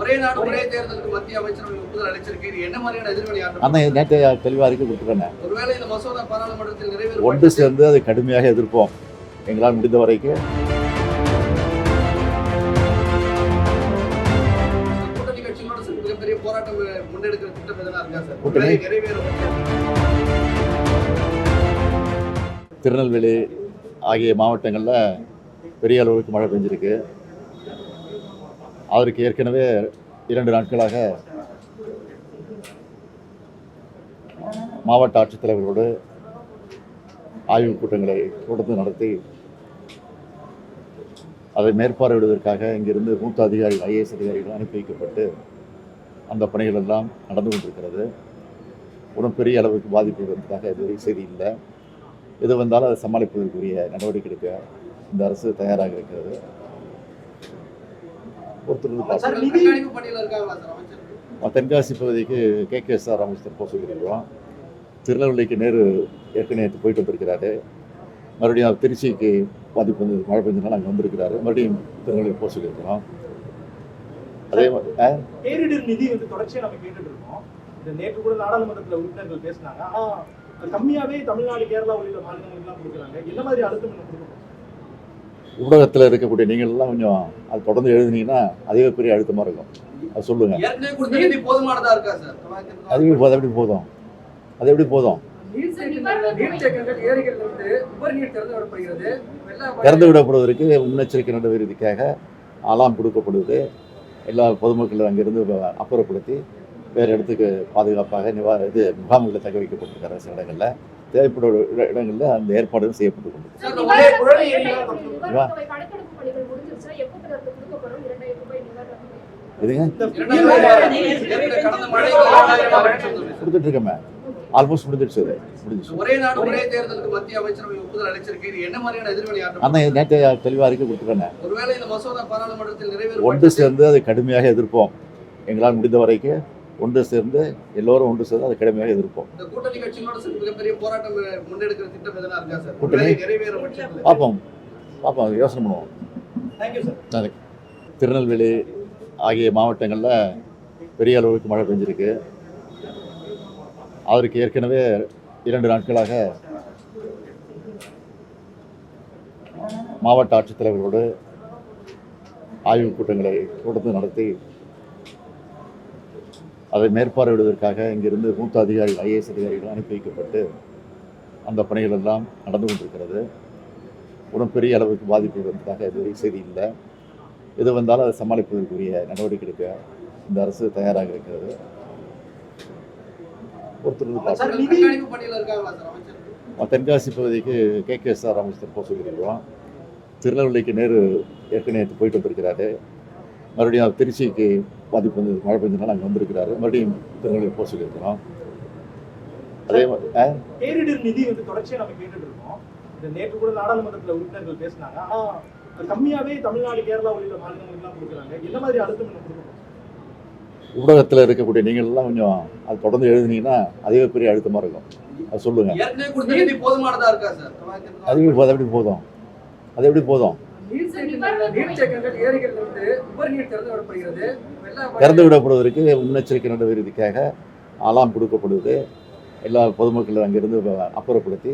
ஒரே நாடு ஒரே தேர்தலுக்கு மத்திய அமைச்சரவை ஒப்புதல் அளிச்சிருக்கு இது என்ன மாதிரியான எதிர்வினை ஆற்றும் ஆனால் நேற்று தெளிவாக அறிக்கை கொடுத்துருக்கேன் ஒருவேளை இந்த மசோதா பாராளுமன்றத்தில் நிறைவேறும் ஒன்று சேர்ந்து அதை கடுமையாக எதிர்ப்போம். எங்களால் முடிந்த வரைக்கும் திருநெல்வேலி ஆகிய மாவட்டங்களில் பெரிய அளவுக்கு மழை பெஞ்சிருக்கு. அதற்கு ஏற்கனவே இரண்டு நாட்களாக மாவட்ட ஆட்சித்தலைவர்களோடு ஆய்வுக் கூட்டங்களை தொடர்ந்து நடத்தி அதை மேற்பார்வையிடுவதற்காக இங்கிருந்து மூத்த அதிகாரிகள் ஐஏஎஸ் அதிகாரிகள் அனுப்பி வைக்கப்பட்டு அந்த பணிகள் எல்லாம் நடந்து கொண்டிருக்கிறது. ஒன்றும் பெரிய அளவுக்கு பாதிப்பு இருந்ததாக இதுவரை செய்தி இல்லை. எது வந்தாலும் அதை சமாளிப்பதற்குரிய நடவடிக்கை எடுக்க இந்த அரசு தயாராக இருக்கிறது. அமைச்சர்? தென்காசி பகுதிக்கு கே. கே. எஸ் ஆர் அமைச்சர் போக சொல்லியிருக்கிறோம். திருநெல்வேலிக்கு நேரு ஏற்கனவே போயிட்டு வந்திருக்கிறாரு. மறுபடியும் அவர் திருச்சிக்கு பாதிப்பு வந்து மழை பெஞ்சதுனால அங்கே வந்திருக்கிறாரு. மறுபடியும் திருநெல்வேலி போக சொல்லியிருக்கிறோம். அதே மாதிரி? பேரிடர் நிதி வந்து தொடர்ச்சியா நம்ம கேட்டுட்டு இருக்கோம். இந்த நேற்று கூட நாடாளுமன்றத்துல உறுப்பினர்கள் பேசினாங்க. ஆனா அது கம்மியாவே தமிழ்நாடு கேரளா உள்ளிட்ட மாநிலங்களுக்கு எல்லாம் கொடுக்குறாங்க. என்ன மாதிரி அழுத்தம் இன்னும் கொடுக்கணும்? ஊடகத்தில் இருக்கக்கூடிய நீங்கள் எல்லாம் கொஞ்சம் அது தொடர்ந்து எழுதுனீங்கன்னா அதுவே பெரிய அழுத்தமாக இருக்கும். அது சொல்லுங்கள் எண்பது அதுவே போதும் எப்படி போதும்? அது எப்படி போதும்? திறந்து விடப்படுவதற்கு முன்னெச்சரிக்கை நடவடிக்கைக்காக அலாம் கொடுக்கப்படுவது. எல்லா பொதுமக்களும் அங்கிருந்து அப்புறப்படுத்தி வேறு இடத்துக்கு பாதுகாப்பாக நிவா இது முகாம்களில் தக்க வைக்கப்பட்டிருக்கிற சில இடங்களில் தேவைப்படும் இட- இடங்களில் அந்த ஏற்பாடுகள் செய்யப்பட்டு. கொடுத்துட்டு இருக்கமே ஆல்மோஸ்ட் முடிஞ்சிடுச்சு அது முடிஞ்சிச்சு ஒரே நாடு ஒரே தேர்தலுக்கு மத்திய அமைச்சரவை ஒப்புதல் அளிச்சிருக்கு. இது என்ன மாதிரியான எதிர்வினை ஆற்றும் ஆனால் நேற்று தெளிவாக அறிக்கை கொடுத்துருக்கேன் ஒருவேளை இந்த மசோதா பாராளுமன்றத்தில் நிறைவேறும் ஒன்று சேர்ந்து அதை கடுமையாக எதிர்ப்போம். எங்களால் முடிந்த வரைக்கும் ஒன்று சேர்ந்து எல்லோரும் ஒன்று சேர்ந்து அதை கடுமையாக எதிர்ப்போம். கூட்டணி பார்ப்போம். பார்ப்போம். யோசனை பண்ணுவோம். திருநெல்வேலி ஆகிய மாவட்டங்களில் பெரிய அளவுக்கு மழை பெஞ்சிருக்கு. அதற்கு ஏற்கனவே இரண்டு நாட்களாக மாவட்ட ஆட்சித்தலைவர்களோடு ஆய்வுக் கூட்டங்களை தொடர்ந்து நடத்தி அதை மேற்பார்வையிடுவதற்காக இங்கிருந்து மூத்த அதிகாரிகள் ஐஏஎஸ் அதிகாரிகள் அனுப்பி வைக்கப்பட்டு அந்த பணிகள் எல்லாம் நடந்து கொண்டிருக்கிறது. ஒன்றும் பெரிய அளவுக்கு பாதிப்பு இருந்ததாக இதுவரை செய்தி இல்லை. எது வந்தாலும் அதை சமாளிப்பதற்குரிய நடவடிக்கை எடுக்க இந்த அரசு தயாராக இருக்கிறது. அமைச்சர்? தென்காசி பகுதிக்கு கே கே எஸ் ஆர் அமைச்சர் போக சொல்லியிருக்கிறோம். திருநெல்வேலிக்கு நேரு ஏற்கனவே போயிட்டு வந்திருக்கிறாரு. மறுபடியும் திருச்சிக்கு பாதிப்பு வந்து மழை பெஞ்சதுனால அங்கே வந்திருக்கிறாரு. மறுபடியும் திருநெல்வேலி போக சொல்லியிருக்கிறோம். அதே மாதிரி ஆ? பேரிடர் நிதி வந்து தொடர்ச்சியா நம்ம கேட்டுட்டு இருக்கோம். இந்த நேற்று கூட நாடாளுமன்றத்துல உறுப்பினர்கள் பேசினாங்க. ஆனா அது கம்மியாவே தமிழ்நாடு கேரளா உள்ளிட்ட மாநிலங்களுக்கு எல்லாம் கொடுக்குறாங்க. என்ன மாதிரி அழுத்தம் கொடுக்கணும்? ஊடகத்தில் இருக்கக்கூடிய நீங்கள் எல்லாம் கொஞ்சம் அது தொடர்ந்து எழுதுனீங்கன்னா அதுவே பெரிய அழுத்தமாக இருக்கும். அது சொல்லுங்கள் ஏற்கனவே கொடுத்த நிதி போதுமானதா இருக்கா சார்? தொள்ளாயிரத்தி எண்பது அதுவே போதும்? அது எப்படி போதும்? அது எப்படி போதும்? திறந்து விடப்படுவதற்கு முன்னெச்சரிக்கை நடவடிக்கைக்காக அலாம் கொடுக்கப்படுவது. எல்லா பொதுமக்களும் அங்கிருந்து அப்புறப்படுத்தி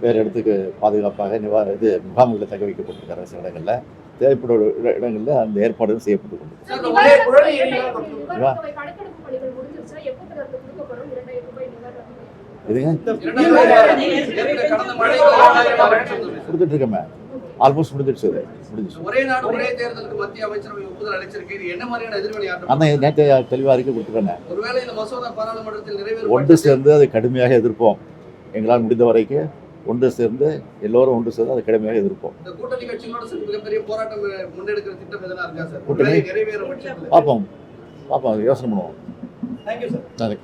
வேறு இடத்துக்கு பாதுகாப்பாக நிவா இது முகாம்களில் தக்க வைக்கப்பட்டிருக்கிற சில இடங்களில் தேவைப்படும் இட- இடங்களில் அந்த ஏற்பாடுகள் செய்யப்பட்டு கொண்டு இதுங்க. கொடுத்துட்டு இருக்கமே ஆல்மோஸ்ட் முடிஞ்சிடுச்சு அது முடிஞ்சிச்சு ஒரே நாடு ஒரே தேர்தலுக்கு மத்திய அமைச்சரவை ஒப்புதல் அளிச்சிருக்கு இது என்ன மாதிரியான எதிர்வினை ஆனால் நேற்று தெளிவாக அறிக்கை கொடுத்துருக்கேன் ஒருவேளை இந்த மசோதா பாராளுமன்றத்தில் நிறைவேறும் ஒன்று சேர்ந்து அதை கடுமையாக எதிர்ப்போம். எங்களால் முடிந்த வரைக்கும் ஒன்று சேர்ந்து எல்லோரும் ஒன்று சேர்ந்து அதை கடுமையாக எதிர்ப்போம். கூட்டணி கட்சிகளோட சேர்ந்து மிகப்பெரிய போராட்டம் முன்னெடுக்கிற திட்டம் எதனா இருக்கா சார்? கூட்டணி? ஒருவேளை நிறைவேறும் பட்சத்தில். பார்ப்போம். பார்ப்போம் யோசனை பண்ணுவோம். தேங்க்யூ சார் நன்றி.